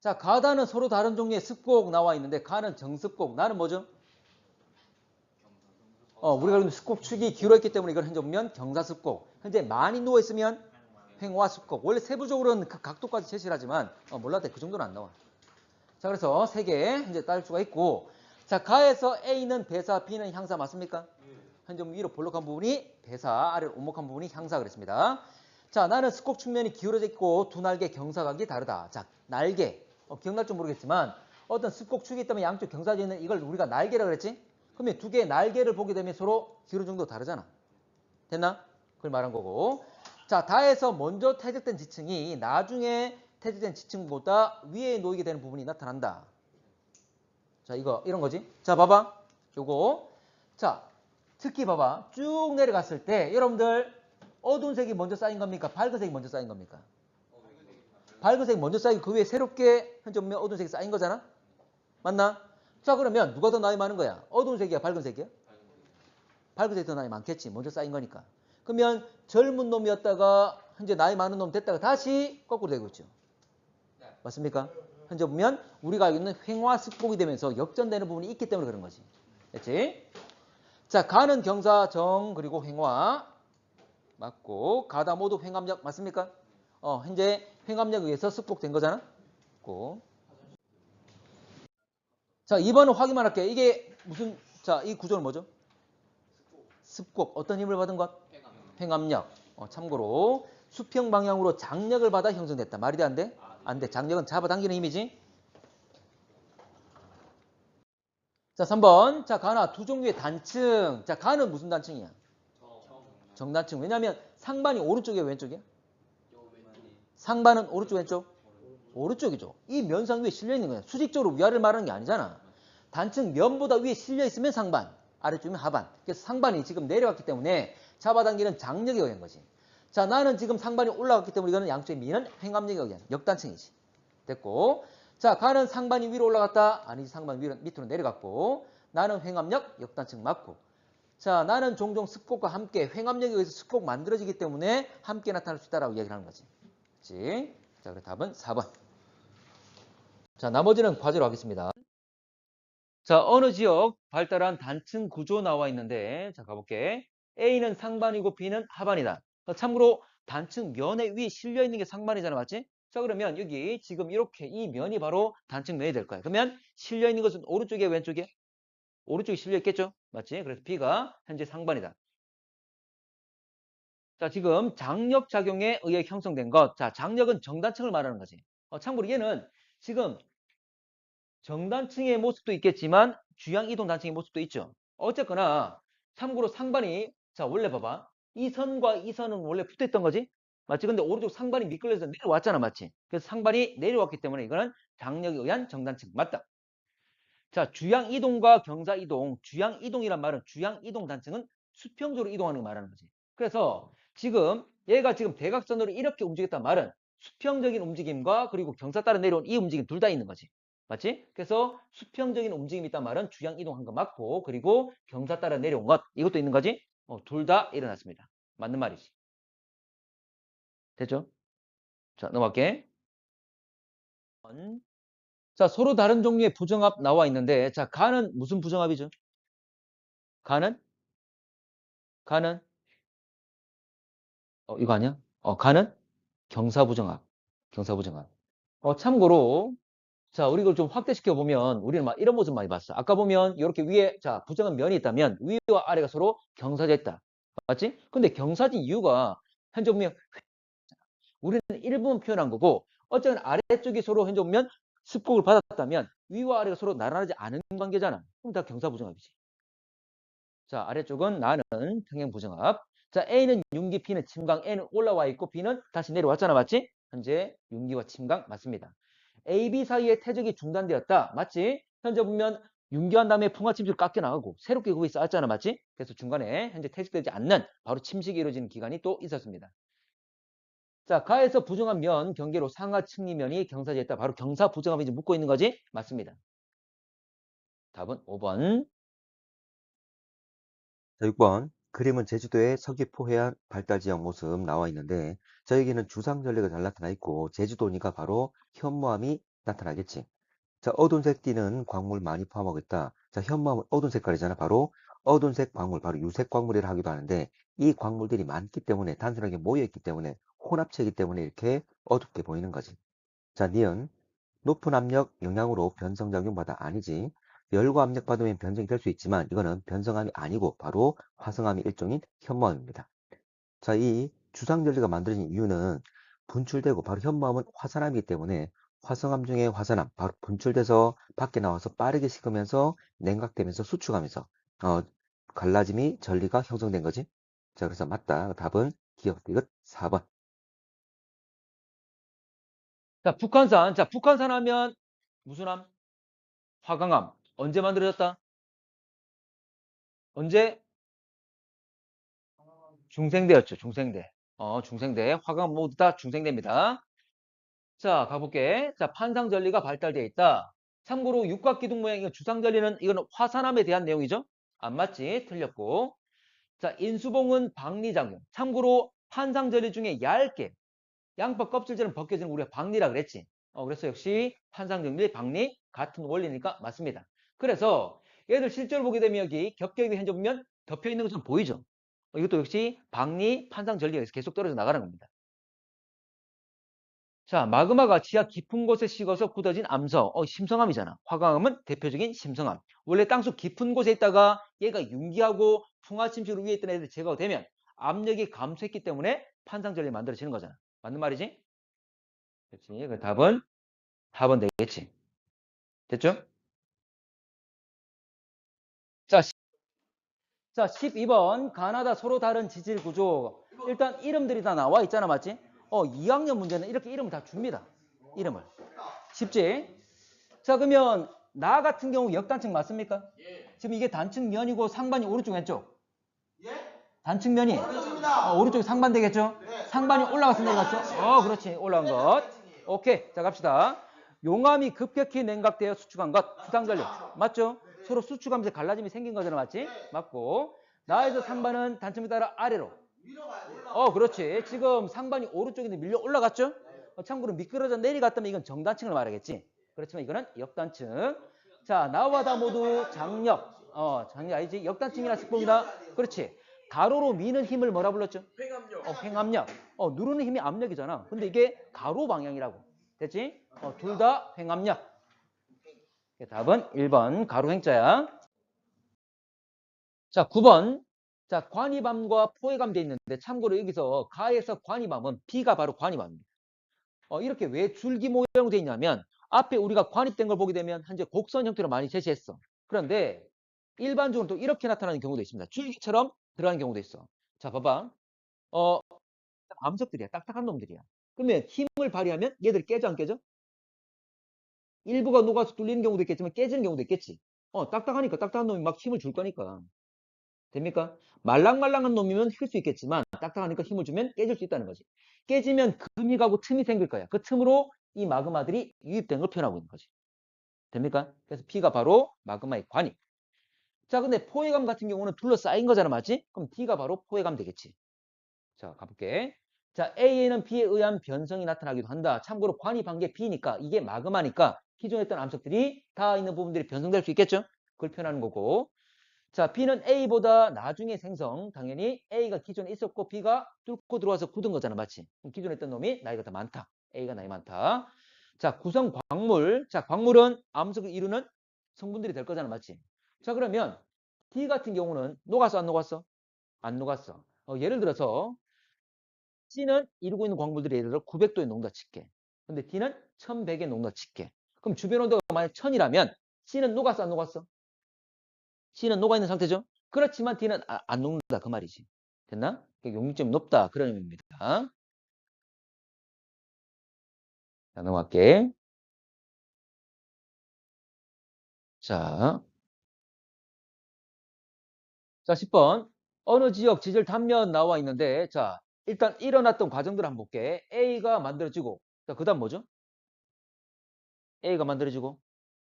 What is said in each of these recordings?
자, 가다는 서로 다른 종류의 습곡 나와 있는데 가는 정습곡, 나는 뭐죠? 어, 우리가 그럼 습곡 축이 기울어있기 때문에 이걸 현재 보면 경사습곡. 현재 많이 누워 있으면 횡화습곡. 원래 세부적으로는 그 각도까지 제시를 하지만 어, 돼. 그 정도는 안 나와. 자, 그래서 세 개 현재 따를 수가 있고 자, 가에서 A는 배사, B는 향사 맞습니까? 현재 위로 볼록한 부분이 배사, 아래로 오목한 부분이 향사 그랬습니다. 자, 나는 스콕 측면이 기울어져 있고 두 날개 경사각이 다르다. 자, 날개. 어, 기억날지 모르겠지만 어떤 스콕축이 있다면 양쪽 경사져 있는 이걸 우리가 날개라 그랬지? 그러면 두 개의 날개를 보게 되면 서로 기울어 정도 다르잖아. 됐나? 그걸 말한 거고. 자, 다에서 먼저 퇴적된 지층이 나중에 퇴적된 지층보다 위에 놓이게 되는 부분이 나타난다. 자, 이거 이런 거지. 자, 봐봐. 요거. 자, 특히 봐봐. 쭉 내려갔을 때 여러분들 어두운 색이 먼저 쌓인 겁니까? 밝은 색이 먼저 쌓인 겁니까? 밝은 색이 먼저 쌓이고 그 위에 새롭게 현재 보면 어두운 색이 쌓인 거잖아? 맞나? 자 그러면 누가 더 나이 많은 거야? 어두운 색이야? 밝은 색이야? 밝은 색이 더 나이 많겠지. 먼저 쌓인 거니까. 그러면 젊은 놈이었다가 현재 나이 많은 놈 됐다가 다시 거꾸로 되고 있죠. 맞습니까? 현재 보면 우리가 알고 있는 횡화 습곡이 되면서 역전되는 부분이 있기 때문에 그런 거지. 됐지? 자, 가는 경사 정 그리고 횡화 맞고 가다 모두 횡압력 맞습니까? 어, 현재 횡압력에 의해서 습곡된 거잖아. 고. 자, 2번은 확인만 할게요. 이게 무슨 자, 이 구조는 뭐죠? 습곡. 어떤 힘을 받은 것? 횡압력. 어, 참고로 수평 방향으로 장력을 받아 형성됐다. 말이 돼 안 돼? 안 돼. 장력은 잡아당기는 힘이지. 자, 3번. 자, 가나 두 종류의 단층. 자, 가는 무슨 단층이야? 정단층. 왜냐하면 상반이 오른쪽이야, 왼쪽이야? 상반은 오른쪽, 왼쪽? 오른쪽이죠. 이 면상 위에 실려 있는 거야. 수직적으로 위아래를 말하는 게 아니잖아. 단층 면보다 위에 실려 있으면 상반, 아래쪽이면 하반. 그래서 상반이 지금 내려갔기 때문에 잡아당기는 장력에 의한 거지. 자, 나는 지금 상반이 올라갔기 때문에 이거는 양쪽의 미는 횡압력에 의한 역단층이지. 됐고. 자, 가는 상반이 위로 올라갔다. 아니지, 상반 위로, 밑으로 내려갔고. 나는 횡압력, 역단층 맞고. 자, 나는 종종 습곡과 함께 횡압력에 의해서 습곡 만들어지기 때문에 함께 나타날 수 있다라고 이야기를 하는 거지. 그렇지? 자, 그래 답은 4번. 자, 나머지는 과제로 하겠습니다. 자, 어느 지역 발달한 단층 구조 나와 있는데, 자, 가볼게. A는 상반이고 B는 하반이다. 어, 참고로 단층 면에 위에 실려 있는 게 상반이잖아, 맞지? 자, 그러면 여기 지금 이렇게 이 면이 바로 단층 면이 될 거야. 그러면 실려 있는 것은 오른쪽에 왼쪽에? 오른쪽에 실려 있겠죠? 맞지? 그래서 B가 현재 상반이다. 자, 지금 장력 작용에 의해 형성된 것. 자, 장력은 정단층을 말하는 거지. 어, 참고로 얘는 지금 정단층의 모습도 있겠지만 주양 이동 단층의 모습도 있죠. 어쨌거나 참고로 상반이 자, 원래 봐봐. 이 선과 이 선은 원래 붙어 있던 거지? 맞지? 근데 오른쪽 상반이 미끌려서 내려왔잖아, 맞지? 그래서 상반이 내려왔기 때문에 이거는 장력에 의한 정단층 맞다. 자, 주양 이동과 경사 이동, 주양 이동이란 말은 주양 이동 단층은 수평적으로 이동하는 거 말하는 거지. 그래서 지금 얘가 지금 대각선으로 이렇게 움직였단 말은 수평적인 움직임과 그리고 경사 따라 내려온 이 움직임 둘 다 있는 거지. 맞지? 그래서 수평적인 움직임이 있단 말은 주양 이동한 거 맞고 그리고 경사 따라 내려온 것 이것도 있는 거지. 어, 둘 다 일어났습니다. 맞는 말이지. 됐죠? 자, 넘어갈게. 자, 서로 다른 종류의 부정합 나와 있는데 자, 가는 무슨 부정합이죠? 가는? 가는? 어, 이거 아니야? 어, 가는? 경사부정합. 경사부정합. 어, 참고로, 자, 우리 이걸 좀 확대시켜 보면, 우리는 막 이런 모습 많이 봤어. 아까 보면, 이렇게 위에, 자, 부정한 면이 있다면, 위와 아래가 서로 경사져 있다. 맞지? 근데 경사진 이유가, 현재 보면, 우리는 일부분 표현한 거고, 어쨌든 아래쪽이 서로 현재 보면, 습곡을 받았다면, 위와 아래가 서로 나란하지 않은 관계잖아. 그럼 다 경사부정합이지. 자, 아래쪽은 나는 평행부정합. 자, A는 윤기, B는 침강, N은 올라와 있고 B는 다시 내려왔잖아. 맞지? 현재 윤기와 침강 맞습니다. A, B 사이에 태적이 중단되었다. 맞지? 현재 보면 윤기한 다음에 풍화 침식을 깎여 나가고 새롭게 거기 쌓았잖아. 맞지? 그래서 중간에 현재 퇴직되지 않는 바로 침식이 이루어지는 기간이 또 있었습니다. 자, 가에서 부정한 면 경계로 상하 측리면이 경사지했다. 바로 경사 부정함이 지금 묶고 있는 거지? 맞습니다. 답은 5번. 자, 6번. 그림은 제주도의 서귀포 해안 발달 지역 모습 나와 있는데 자 여기는 주상 전리가 잘 나타나 있고 제주도니까 바로 현무암이 나타나겠지. 자 어두운색 띠는 광물 많이 포함하고 있다. 자 현무암은 어두운 색깔이잖아. 바로 어두운색 광물, 바로 유색 광물이라 하기도 하는데 이 광물들이 많기 때문에 단순하게 모여 있기 때문에 혼합체이기 때문에 이렇게 어둡게 보이는 거지. 자 니은 높은 압력 영향으로 변성작용받아 아니지. 열과 압력 받으면 변성이 될 수 있지만 이거는 변성암이 아니고 바로 화성암이 일종인 현무암입니다. 자, 이 주상절리가 만들어진 이유는 분출되고 바로 현무암은 화산암이기 때문에 화성암 중에 화산암 바로 분출돼서 밖에 나와서 빠르게 식으면서 냉각되면서 수축하면서 어, 갈라짐이 전리가 형성된 거지. 자, 그래서 맞다. 답은 기억 디귿 4번. 자, 북한산. 자, 북한산 하면 무슨 암? 화강암. 언제 만들어졌다? 언제? 중생대였죠. 중생대. 어, 중생대. 화강암 모두 다 중생대입니다. 자, 가볼게. 자, 판상전리가 발달되어 있다. 참고로 육각기둥 모양 이거 주상전리는 이거는 화산암에 대한 내용이죠. 안 맞지? 틀렸고. 자, 인수봉은 박리작용. 참고로 판상전리 중에 얇게 양파 껍질처럼 벗겨지는 우리가 박리라 그랬지. 어, 그래서 역시 판상정리, 박리 같은 원리니까 맞습니다. 그래서 얘들 실제로 보게 되면 여기 겹겹이 현재 보면 덮여 있는 것처럼 보이죠. 어, 이것도 역시 박리, 판상전리가 계속 떨어져 나가는 겁니다. 자, 마그마가 지하 깊은 곳에 식어서 굳어진 암석. 어, 심성암이잖아. 화강암은 대표적인 심성암. 원래 땅속 깊은 곳에 있다가 얘가 융기하고 풍화침식으로 위에 있던 애들이 제거가 되면 압력이 감소했기 때문에 판상전리 만들어지는 거잖아. 맞는 말이지? 그렇지. 그 답은 답은 되겠지. 됐죠? 자, 시- 자 12번 가나다 서로 다른 지질 구조. 일단 이름들이 다 나와 있잖아, 맞지? 어, 2학년 문제는 이렇게 이름을 다 줍니다. 이름을. 쉽지? 자, 그러면 나 같은 경우 역단층 맞습니까? 지금 이게 단층면이고 상반이 오른쪽 왼쪽. 단층면이 어, 오른쪽이 상반 되겠죠? 상반이 올라갔어 내려갔죠? 어, 그렇지. 올라간 것. 오케이. 자, 갑시다. 용암이 급격히 냉각되어 수축한 것. 수상전력. 맞죠? 서로 수축하면서 갈라짐이 생긴 거잖아. 맞지? 맞고. 나에서 상반은 단층에 따라 아래로. 어, 그렇지. 지금 상반이 오른쪽인데 밀려 올라갔죠? 어, 참고로 미끄러져 내려갔다면 이건 정단층을 말하겠지. 그렇지만 이거는 역단층. 자, 나와 다 모두 장력. 어, 장력 알지? 역단층이라 스포입니다. 그렇지. 가로로 미는 힘을 뭐라 불렀죠? 횡압력. 어, 횡압력. 어, 누르는 힘이 압력이잖아. 근데 이게 가로 방향이라고. 됐지? 어, 둘 다 횡압력. 답은 1번 가로 횡자야. 자, 9번. 자, 관이밤과 포해감 돼 있는데 참고로 여기서 가에서 관이밤은 B가 바로 관이밤입니다. 어, 이렇게 왜 줄기 모양으로 돼 있냐면 앞에 우리가 관입된 걸 보게 되면 현재 곡선 형태로 많이 제시했어. 그런데 일반적으로 또 이렇게 나타나는 경우도 있습니다. 줄기처럼 들어가는 경우도 있어. 자, 봐봐. 어, 암석들이야. 딱딱한 놈들이야. 그러면 힘을 발휘하면 얘들이 깨져 안 깨져? 일부가 녹아서 뚫리는 경우도 있겠지만 깨지는 경우도 있겠지. 어, 딱딱하니까 딱딱한 놈이 막 힘을 줄 거니까. 됩니까? 말랑말랑한 놈이면 힐수 있겠지만 딱딱하니까 힘을 주면 깨질 수 있다는 거지. 깨지면 금이 가고 틈이 생길 거야. 그 틈으로 이 마그마들이 유입된 걸 표현하고 있는 거지. 됩니까? 그래서 P가 바로 마그마의 관이. 자, 근데 포획감 같은 경우는 둘러싸인 거잖아, 맞지? 그럼 D가 바로 포획감 되겠지. 자, 가볼게. 자, A에는 B에 의한 변성이 나타나기도 한다. 참고로 관이한 게 B니까 이게 마그마니까 기존에 있던 암석들이 다 있는 부분들이 변성될 수 있겠죠? 그걸 표현하는 거고. 자, B는 A보다 나중에 생성. 당연히 A가 기존에 있었고 B가 뚫고 들어와서 굳은 거잖아, 맞지? 기존에 있던 놈이 나이가 더 많다. A가 나이 많다. 자, 구성 광물. 자, 광물은 암석을 이루는 성분들이 될 거잖아, 맞지? 자, 그러면 D 같은 경우는 녹았어, 안 녹았어? 안 녹았어. 어, 예를 들어서 C는 이루고 있는 광물들이 예를 들어 900도에 녹는다 칠게. 근데 D는 1100에 녹는다 칠게. 그럼 주변 온도가 만약 1000이라면 C는 녹았어, 안 녹았어? C는 녹아 있는 상태죠? 그렇지만 D는 아- 안 녹는다 그 말이지. 됐나? 그러니까 용융점이 높다 그런 의미입니다. 자, 넘어갈게. 자, 자 10번 어느 지역 지질 단면 나와 있는데 자 일단 일어났던 과정들 한번 볼게. A가 만들어지고 자, 그 다음 뭐죠? A가 만들어지고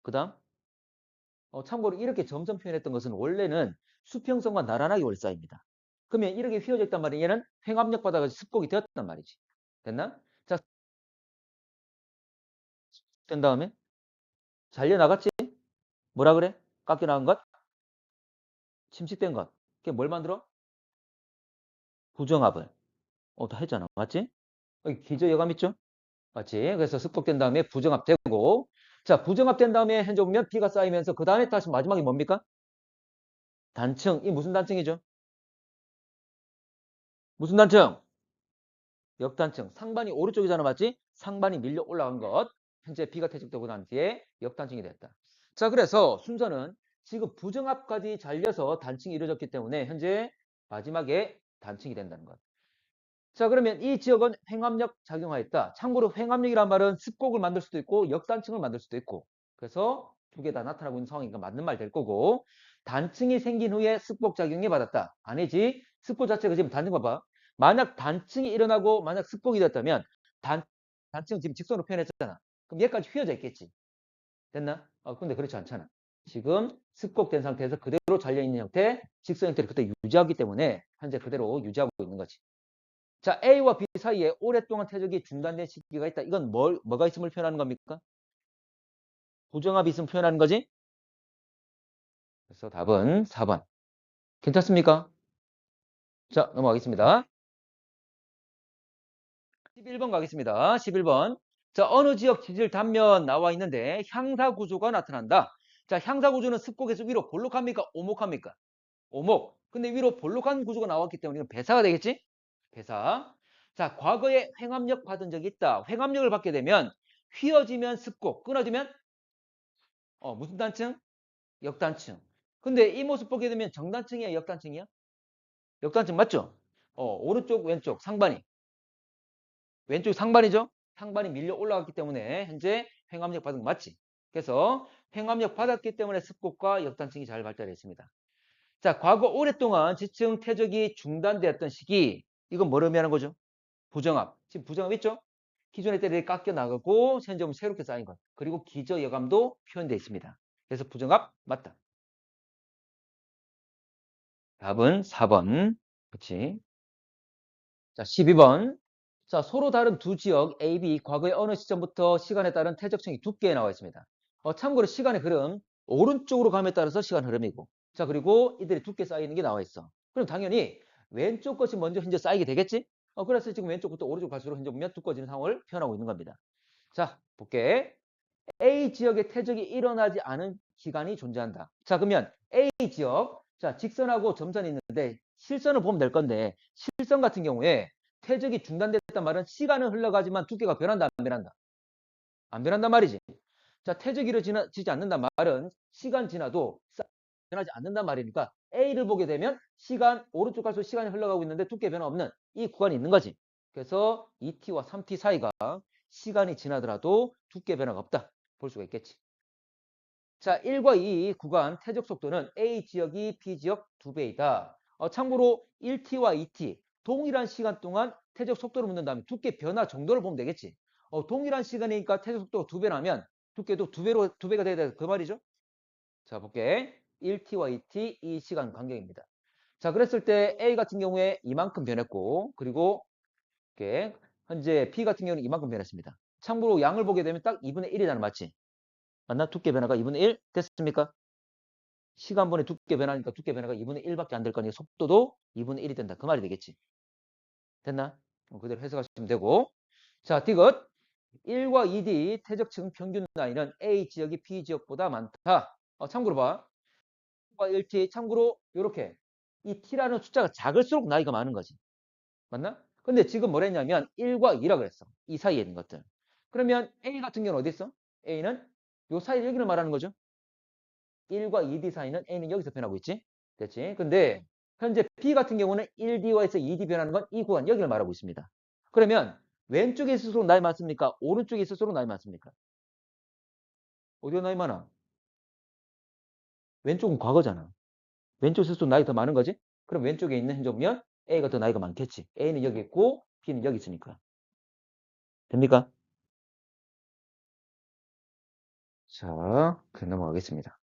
그 다음 어, 참고로 이렇게 점점 표현했던 것은 원래는 수평선과 나란하게 원래 쌓입니다. 그러면 이렇게 휘어져 있단 말이야. 얘는 횡압력 받아서 습곡이 되었단 말이지. 됐나? 자, 된 다음에 잘려 나갔지? 뭐라 그래? 깎여 나간 것? 침식된 것. 그게 뭘 만들어? 부정압을. 어, 다 했잖아. 맞지? 여기 기저 여감 있죠? 맞지? 그래서 습곡된 다음에 부정압 되고 자, 부정압 된 다음에 현재 보면 비가 쌓이면서 그 다음에 다시 마지막에 뭡니까? 단층. 이 무슨 단층이죠? 무슨 단층? 역단층. 상반이 오른쪽이잖아. 맞지? 상반이 밀려 올라간 것. 현재 비가 퇴직되고 난 뒤에 역단층이 됐다. 자, 그래서 순서는 지금 부정압까지 잘려서 단층이 이루어졌기 때문에 현재 마지막에 단층이 된다는 것. 자, 그러면 이 지역은 횡압력 작용하였다. 참고로 횡압력이란 말은 습곡을 만들 수도 있고 역단층을 만들 수도 있고 그래서 두 개 다 나타나고 있는 상황이니까 맞는 말 될 거고 단층이 생긴 후에 습곡 작용이 받았다. 아니지. 습곡 자체가 지금 단층 봐봐. 만약 단층이 일어나고 만약 습곡이 됐다면 단, 단층은 지금 직선으로 표현했잖아. 그럼 얘까지 휘어져 있겠지. 됐나? 어, 근데 그렇지 않잖아. 지금 습곡된 상태에서 그대로 잘려있는 형태, 직선 형태를 그때 유지하기 때문에 현재 그대로 유지하고 있는 거지. 자, A와 B 사이에 오랫동안 퇴적이 중단된 시기가 있다. 이건 뭘, 뭐가 있음을 표현하는 겁니까? 부정압이 있으면 표현하는 거지? 그래서 답은 4번. 괜찮습니까? 자, 넘어가겠습니다. 11번 가겠습니다. 11번. 자, 어느 지역 지질 단면 나와 있는데 향사 구조가 나타난다. 자, 향사 구조는 습곡에서 위로 볼록합니까? 오목합니까? 오목. 근데 위로 볼록한 구조가 나왔기 때문에 이건 배사가 되겠지? 배사. 자, 과거에 횡압력 받은 적이 있다. 횡압력을 받게 되면 휘어지면 습곡, 끊어지면 어, 무슨 단층? 역단층. 근데 이 모습 보게 되면 정단층이야, 역단층이야? 역단층 맞죠? 어, 오른쪽, 왼쪽, 상반이. 왼쪽 상반이죠? 상반이 밀려 올라갔기 때문에 현재 횡압력 받은 거 맞지? 그래서 횡압력 받았기 때문에 습곡과 역단층이 잘 발달했습니다. 자, 과거 오랫동안 지층 퇴적이 중단되었던 시기 이건 뭐를 의미하는 거죠? 부정압. 지금 부정압 있죠? 기존의 때들이 깎여 나가고 현재 보면 새롭게 쌓인 것. 그리고 기저 여감도 표현되어 있습니다. 그래서 부정압 맞다. 답은 4번. 그렇지? 자, 12번. 자, 서로 다른 두 지역 A, B 과거의 어느 시점부터 시간에 따른 퇴적층이 두께에 나와 있습니다. 어, 참고로 시간의 흐름 오른쪽으로 감에 따라서 시간 흐름이고 자 그리고 이들이 두께 쌓이는 게 나와 있어. 그럼 당연히 왼쪽 것이 먼저 현재 쌓이게 되겠지? 어, 그래서 지금 왼쪽부터 오른쪽 갈수록 현재 보면 두꺼워지는 상황을 표현하고 있는 겁니다. 자, 볼게. A 지역의 퇴적이 일어나지 않은 기간이 존재한다. 자, 그러면 A 지역, 자, 직선하고 점선이 있는데 실선을 보면 될 건데 실선 같은 경우에 퇴적이 중단됐단 말은 시간은 흘러가지만 두께가 변한다, 안 변한다? 안 변한단 말이지. 자, 퇴적이 이루어지지 않는단 말은 시간 지나도 변하지 않는단 말이니까 A를 보게 되면 시간 오른쪽 갈수록 시간이 흘러가고 있는데 두께 변화 없는 이 구간이 있는 거지. 그래서 2T와 3T 사이가 시간이 지나더라도 두께 변화가 없다. 볼 수가 있겠지. 자, 1과 2 구간 퇴적 속도는 A 지역이 B 지역 2배이다. 어, 참고로 1T와 2T 동일한 시간 동안 퇴적 속도를 묻는다면 두께 변화 정도를 보면 되겠지. 어, 동일한 시간이니까 퇴적 속도가 2배라면 두께도 2배로 2배가 돼야 돼. 그 말이죠. 자, 볼게. 1T와 2T 이 시간 간격입니다. 자, 그랬을 때 A 같은 경우에 이만큼 변했고 그리고 이렇게 현재 P 같은 경우는 이만큼 변했습니다. 참고로 양을 보게 되면 딱 2분의 1이잖아. 맞지? 맞나? 두께 변화가 2분의 1 됐습니까? 시간분의 두께 변화니까 두께 변화가 2분의 1밖에 안 될 거니까 속도도 2분의 1이 된다. 그 말이 되겠지. 됐나? 그대로 해석하시면 되고 자, 디귿 1과 2D 퇴적층 평균 나이는 A 지역이 B 지역보다 많다. 어, 참고로 봐. 1T 참고로 이렇게 이 T라는 숫자가 작을수록 나이가 많은 거지. 맞나? 근데 지금 뭐라 했냐면 1과 2라 그랬어. 이 사이에 있는 것들. 그러면 A 같은 경우는 어디 있어? A는 요 사이 여기를 말하는 거죠. 1과 2D 사이는 A는 여기서 변하고 있지. 됐지? 근데 현재 B 같은 경우는 1D와 에서 2D 변하는 건 이 구간 여기를 말하고 있습니다. 그러면 왼쪽에 있을수록 나이 많습니까? 오른쪽에 있을수록 나이 많습니까? 어디가 나이 많아? 왼쪽은 과거잖아. 왼쪽 쓸수록 나이 더 많은 거지? 그럼 왼쪽에 있는 보면 A가 더 나이가 많겠지. A는 여기 있고 B는 여기 있으니까. 됩니까? 자, 그럼 넘어가겠습니다.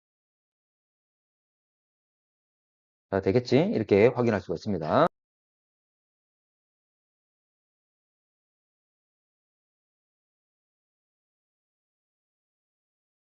자, 되겠지? 이렇게 확인할 수가 있습니다.